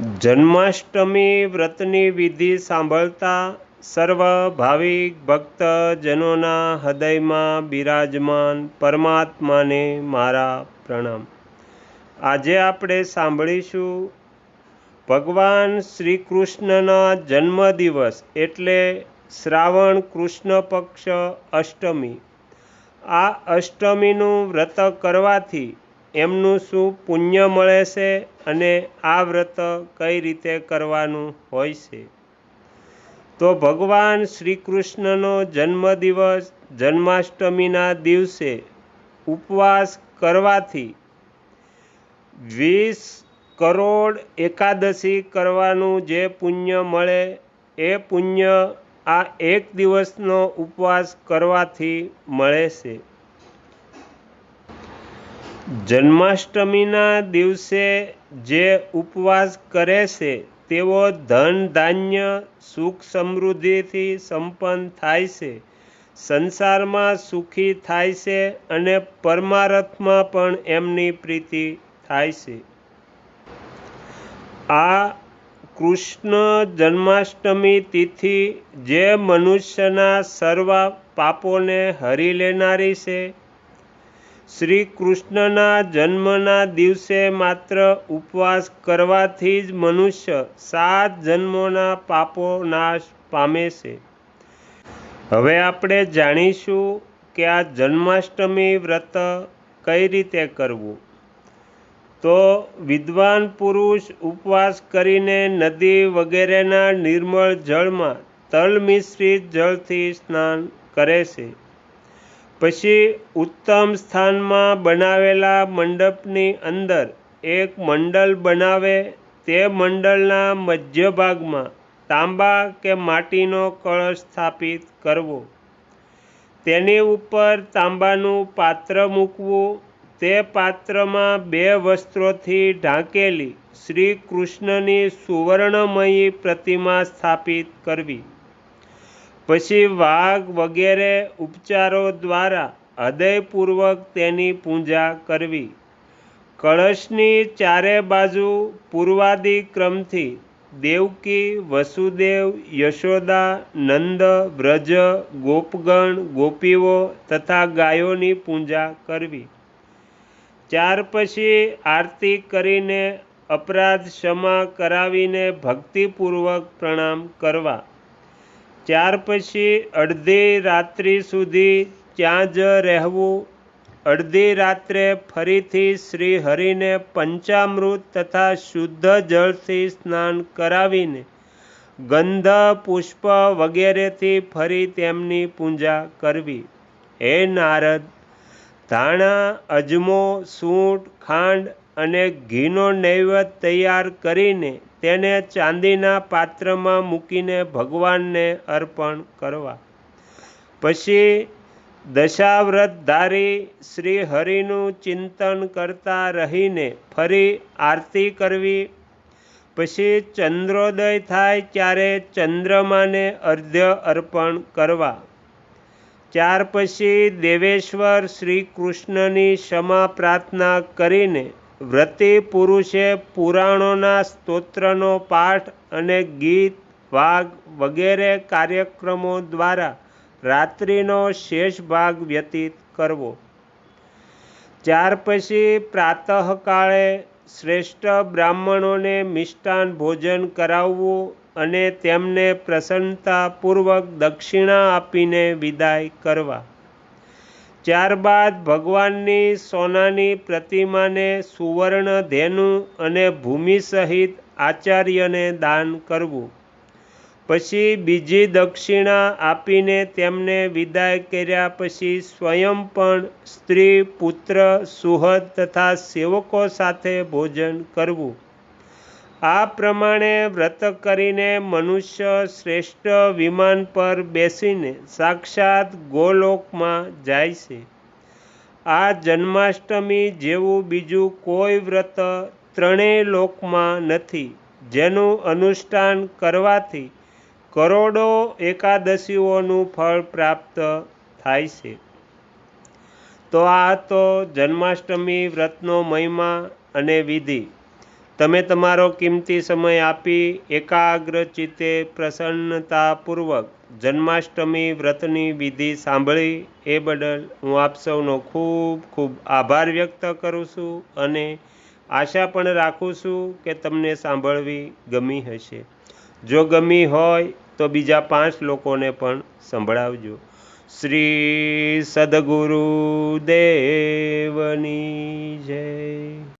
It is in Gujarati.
જન્માષ્ટમી વ્રતની વિધિ સાંભળતા સર્વ ભાવિક ભક્તજનોના હૃદયમાં બિરાજમાન પરમાત્માને મારા પ્રણામ. આજે આપણે સાંભળીશું, ભગવાન શ્રી કૃષ્ણના જન્મદિવસ એટલે શ્રાવણ કૃષ્ણ પક્ષ અષ્ટમી. આ અષ્ટમીનું વ્રત કરવાથી એમનું શું પુણ્ય મળે છે અને આ વ્રત કઈ રીતે કરવાનું હોય છે? તો ભગવાન શ્રી કૃષ્ણનો જન્મદિવસ જન્માષ્ટમીના દિવસે ઉપવાસ કરવાથી વીસ કરોડ એકાદશી કરવાનું જે પુણ્ય મળે, એ પુણ્ય આ એક દિવસનો ઉપવાસ કરવાથી મળે છે. જન્માષ્ટમીના દિવસે જે ઉપવાસ કરે છે તેઓ ધન ધાન્ય સુખ સમૃદ્ધિથી સંપન્ન થાય છે. સંસારમાં સુખી થાય છે અને પરમારથમાં પણ એમની પ્રીતિ થાય છે. આ કૃષ્ણ જન્માષ્ટમી તિથિ જે મનુષ્યના સર્વ પાપોને હરી લેનારી છે શ્રી કૃષ્ણના જન્મના દિવસે માત્ર ઉપવાસ કરવાથી જ મનુષ્ય સાત જન્મોના પાપો નાશ પામે છે. હવે આપણે જાણીશું કે આ જન્માષ્ટમી વ્રત કઈ રીતે કરવું. તો વિદ્વાન પુરુષ ઉપવાસ કરીને નદી વગેરેના નિર્મળ જળમાં તલ મિશ્રિત જળથી સ્નાન કરે છે. પછી ઉત્તમ સ્થાનમાં બનાવેલા મંડપની અંદર એક મંડળ બનાવે તે મંડળના મધ્ય ભાગમાં તાંબા કે માટીનો કળશ સ્થાપિત કરવો. તેની ઉપર તાંબાનું પાત્ર મૂકવું. તે પાત્રમાં બે વસ્ત્રોથી ઢાંકેલી શ્રી કૃષ્ણની સુવર્ણમયી પ્રતિમા સ્થાપિત કરવી. પછી વાઘ વગેરે ઉપચારો દ્વારા હૃદયપૂર્વક તેની પૂજા કરવી. કળશની ચારે બાજુ પૂર્વાદિ ક્રમથી દેવકી, વસુદેવ, યશોદા, નંદ, વ્રજ, ગોપગણ, ગોપીઓ તથા ગાયોની પૂજા કરવી. ત્યાર પછી આરતી કરીને અપરાધ ક્ષમા કરાવીને ભક્તિપૂર્વક પ્રણામ કરવા. ત્યાર પછી અડધી રાત્રિ સુધી ત્યાં જ રહેવું. અડધી રાત્રે ફરીથી શ્રી હરિને પંચામૃત તથા શુદ્ધ જળથી સ્નાન કરાવીને ગંધ, પુષ્પ વગેરેથી ફરી તેમની પૂજા કરવી. હે નારદ, ધાણા, અજમો, સૂંઠ, ખાંડ અને ઘીનો નૈવેદ્ય તૈયાર કરીને તેને ચાંદીના પાત્રમાં મૂકીને ભગવાનને અર્પણ કરવા. પછી દશાવ્રતધારી શ્રી હરિનું ચિંતન કરતા રહીને ફરી આરતી કરવી. પછી ચંદ્રોદય થાય ત્યારે ચંદ્રમાને અર્ધ્ય અર્પણ કરવા. ત્યાર પછી દેવેશ્વર શ્રી કૃષ્ણની ક્ષમા પ્રાર્થના કરીને વ્રતી પુરુષે પુરાણોના સ્તોત્રનો પાઠ અને ગીત વાગ વગેરે કાર્યક્રમો દ્વારા રાત્રિનો શેષ ભાગ વ્યતીત કરવો. ત્યાર પછી પ્રાતઃકાળે શ્રેષ્ઠ બ્રાહ્મણોને મિષ્ટાન ભોજન કરાવવું અને તેમને પ્રસન્નતાપૂર્વક દક્ષિણા આપીને વિદાય કરવા. ત્યારબાદ ભગવાનની સોનાની પ્રતિમાને સુવર્ણ ધેનુ અને ભૂમિ સહિત આચાર્યને દાન કરવું. પછી બીજી દક્ષિણા આપીને તેમને વિદાય કર્યા પછી સ્વયં પણ સ્ત્રી, પુત્ર, સુહદ તથા સેવકો સાથે ભોજન કરવું. આ પ્રમાણે વ્રત કરીને મનુષ્ય શ્રેષ્ઠ વિમાન પર બેસીને સાક્ષાત ગોલોકમાં જાય છે. આ જન્માષ્ટમી જેવું બીજું કોઈ વ્રત ત્રણેય લોકમાં નથી, જેનું અનુષ્ઠાન કરવાથી કરોડો એકાદશીઓનું ફળ પ્રાપ્ત થાય છે. તો આ તો જન્માષ્ટમી વ્રતનો મહિમા અને વિધિ. તમે તમારો કિંમતી સમય આપી એકાગ્ર ચિત્તે પ્રસન્નતાપૂર્વક જન્માષ્ટમી વ્રતની વિધિ સાંભળી એ બદલ હું આપ સૌનો ખૂબ ખૂબ આભાર વ્યક્ત કરું છું અને આશા પણ રાખું છું કે તમને સાંભળવી ગમી હશે. જો ગમી હોય તો બીજા પાંચ લોકોને પણ સંભળાવજો. શ્રી સદગુરુ દેવની જય.